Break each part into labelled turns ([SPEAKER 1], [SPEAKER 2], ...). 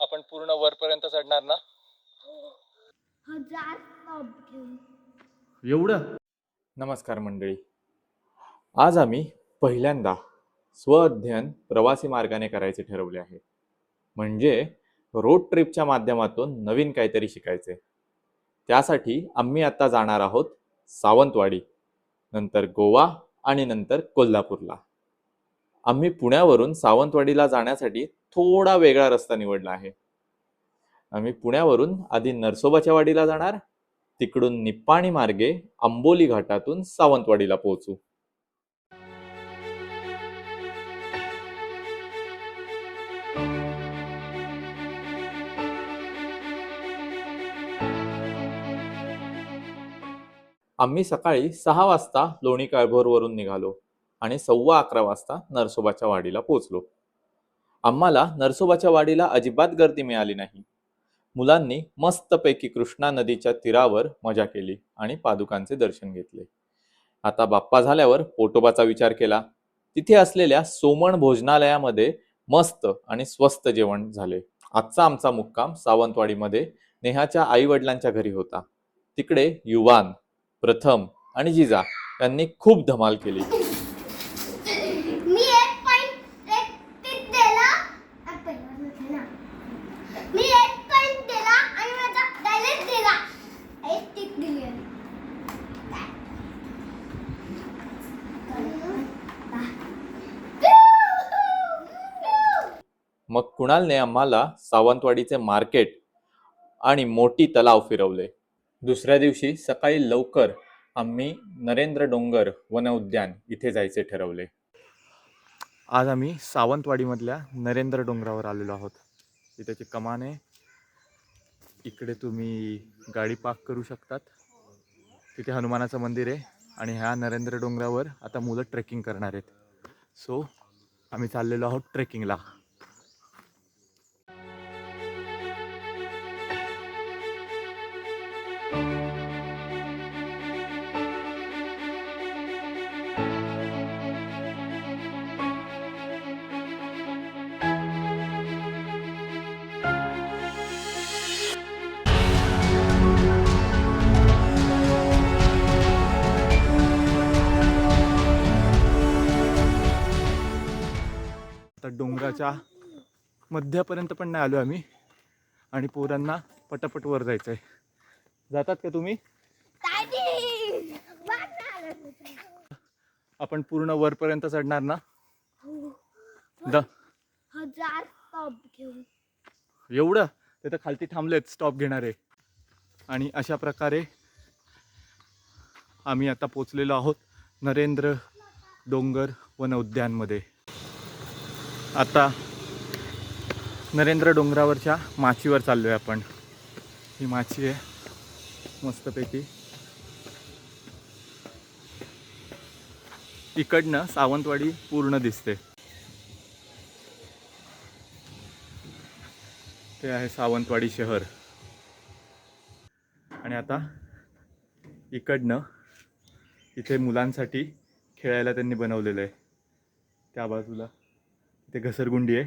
[SPEAKER 1] आपण पूर्ण वरपर्यंत चढणार ना? एवढं? नमस्कार मंडळी. आज आम्ही पहिल्यांदा स्वअध्ययन प्रवासी मार्गाने करायचे ठरवले आहे. म्हणजे रोड ट्रिपच्या माध्यमातून नवीन काहीतरी शिकायचे. त्यासाठी आम्ही आता जाणार आहोत सावंतवाडी नंतर गोवा आणि नंतर कोल्हापूरला. आम्ही पुण्यावरून सावंतवाडीला जाण्यासाठी थोडा वेगळा रस्ता निवडला आहे. आम्ही पुण्यावरून आधी नरसोबाच्या वाडीला जाणार तिकडून निप्पाणी मार्गे आंबोली घाटातून सावंतवाडीला पोहोचू. आम्ही सकाळी सहा वाजता लोणी काळभोरवरून निघालो. आणि सव्वा अकरा वाजता नरसोबाच्या वाडीला पोचलो आम्हाला नरसोबाच्या वाडीला अजिबात गर्दी मिळाली नाही. मुलांनी मस्तपैकी कृष्णा नदीच्या तीरावर मजा केली आणि पादुकांचे दर्शन घेतले. आता बाप्पा झाल्यावर पोटोबाचा विचार केला. तिथे असलेल्या सोमण भोजनालयामध्ये मस्त आणि स्वस्त जेवण झाले. आजचा आमचा मुक्काम सावंतवाडीमध्ये नेहाच्या आई वडिलांच्या घरी होता. तिकडे युवान प्रथम आणि जिजा यांनी खूप धमाल केली
[SPEAKER 2] मी एक पॉइंट एक टिक दिला आ, पहिला नव्हता ना. मी एक पॉइंट दिला आणि माझा डायलेक्ट दिला एक टिक दिली आहे.
[SPEAKER 1] मग कुणालने आम्हाला सावंतवाडीचे मार्केट आणि मोठी तलाव फिरवले? दुसऱ्या दिवशी सकाळी लवकर आम्ही नरेंद्र डोंगर वन उद्यान इथे जायचे ठरवले. आज आम्ही सावंतवाडीमधल्या नरेंद्र डोंगरावर आलेलो आहोत. इथे कमान आहे इकडे तुम्ही गाडी पार्क करू शकतात. तिथे हनुमानाचं मंदिर आहे आणि ह्या नरेंद्र डोंगरावर आता मुलं ट्रेकिंग करणार आहेत. सो आम्ही चाललेलो आहोत ट्रेकिंगला. डोंगराच्या मध्यापर्यंत पण नाही आलो आम्ही. आणि पोरांना पटापट वर जायचं आहे जातात का तुम्ही! आपण पूर्ण वरपर्यंत चढणार ना? द एवढं? ते तर खालती थांबलेत स्टॉप घेणारे. आणि अशा प्रकारे आम्ही आता पोचलेलो आहोत नरेंद्र डोंगर वन उद्यानमध्ये आता नरेंद्र डोंगरावरच्या माचीवर चाललो आहे आपण. ही माची आहे मस्तपैकी. इकडनं सावंतवाडी पूर्ण दिसते. ते आहे सावंतवाडी शहर. आणि आता इकडनं इथे मुलांसाठी खेळायला त्यांनी बनवलेलं आहे. त्या बाजूला इथे घसरगुंडी आहे.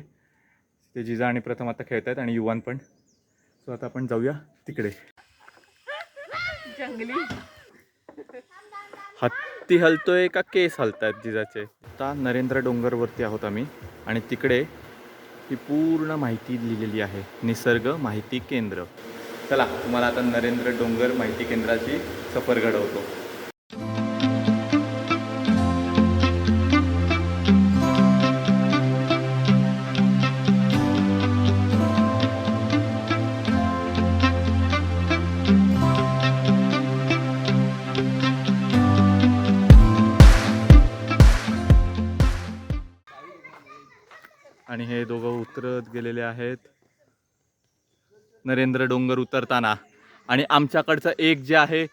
[SPEAKER 1] ते जिजा आणि प्रथम आता खेळत आहेत आणि युवान पण. सो आता आपण जाऊया तिकडे.
[SPEAKER 3] जंगली.
[SPEAKER 1] हत्ती हलतोय का केस हलतायत जिजाचे? आता नरेंद्र डोंगरवरती आहोत आम्ही. आणि तिकडे ही पूर्ण माहिती लिहिलेली आहे. निसर्ग माहिती केंद्र. चला तुम्हाला आता नरेंद्र डोंगर माहिती केंद्राची सफर घडवतो. आणि हे दोघं उतरत गेलेले आहेत. नरेंद्र डोंगर उतरताना. आणि आमच्याकडचं एक जे आहे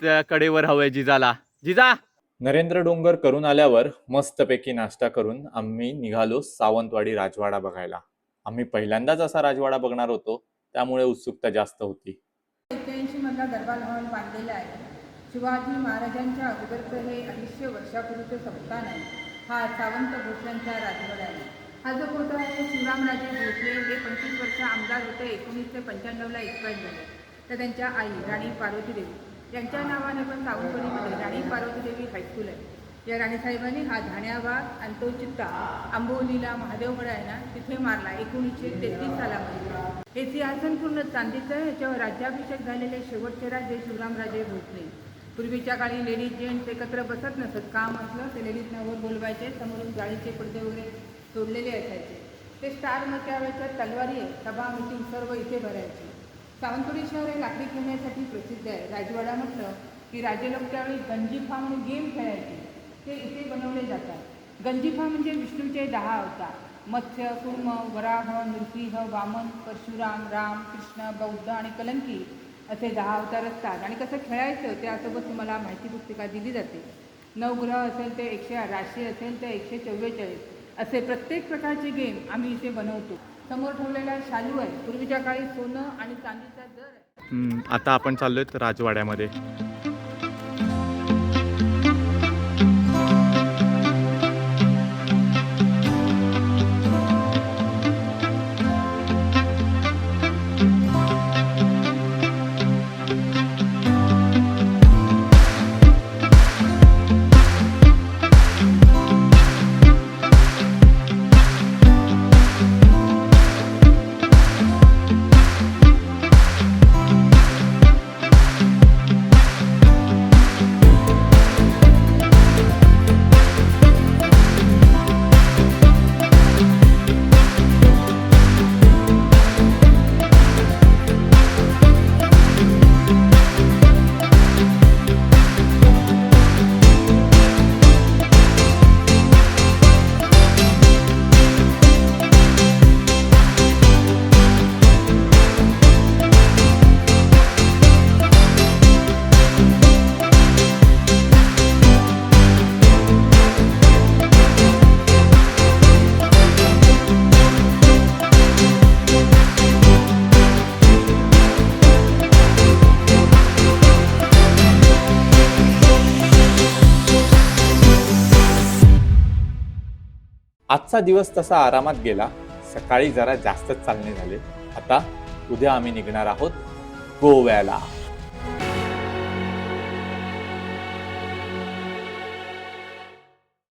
[SPEAKER 1] त्या कडेवर हवंय जिजाला. जिजा! नरेंद्र डोंगर करून आल्यावर मस्तपैकी नाश्ता करून आम्ही निघालो सावंतवाडी राजवाडा बघायला. आम्ही पहिल्यांदाच असा राजवाडा बघणार होतो त्यामुळे उत्सुकता जास्त होती.
[SPEAKER 3] एक्क्याऐंशी मधला दरबार हॉल बांधलेला आहे. शिवाजी महाराजांच्या अगोदरचं हे अडीचशे वर्षापूर्वीचं संस्थान आहे. हा सावंत भोसल्यांचा राजवाडा आहे. हा जो फोटो आहे शिवरामराजे भोसले हे पंचवीस वर्ष आमदार होते. एकोणीसशे पंच्याण्णवला एक्सपायर झाले. तर त्यांच्या आई राणी पार्वती देवी. यांच्या नावाने पण सावंतवाडीमध्ये राणी पार्वती देवी हायस्कूल आहे. या राणीसाहेबांनी हा धाण्याबाग आणि तो चित्ता आंबोलीला महादेवगड आहे ना तिथे मारला. एकोणीसशे तेहतीस सालामध्ये. हे सिंहासन पूर्ण चांदीचं आहे. याच्यावर राज्याभिषेक झालेले शेवटचे राजे शिवरामराजे भोसले. पूर्वीच्या काळी लेडीज जेंट्स एकत्र बसत नसत. काम असलं ते लेडीज नावर बोलवायचे. समोरून जाळीचे पडदे वगैरे सोडलेले असायचे. ते स्टार मचावायच्या तलवारी आहे सभा मिटिंग सर्व इथे भरायचे. सावंतवाडी शहर हे लाकडी खेळण्यासाठी प्रसिद्ध आहे. राजवाडा म्हटलं की राजे लोक त्यावेळी गंजीफा म्हणून गेम खेळायचे. ते इथे बनवले जातात. गंजीफा म्हणजे विष्णूचे दहा अवतार. मत्स्य कुर्म वराह नृसिंह वामन परशुराम राम कृष्ण बौद्ध आणि कलंकी असे दहा अवतार असतात. आणि कसं खेळायचं त्यासोबत तुम्हाला माहिती पुस्तिका दिली जाते. नवग्रह असेल ते एकशे राशी असेल ते एकशे चव्वेचाळीस. असे प्रत्येक प्रकारचे गेम आम्ही इथे बनवतो. समोर ठेवलेला शालू आहे पूर्वीच्या काळी सोनं आणि चांदीचा दर आहे.
[SPEAKER 1] आता आपण चाललोय राजवाड्यामध्ये. आजचा दिवस तसा आरामात गेला. सकाळी जरा जास्तच चालणे झाले. आता उद्या आम्ही निघणार आहोत गोव्याला.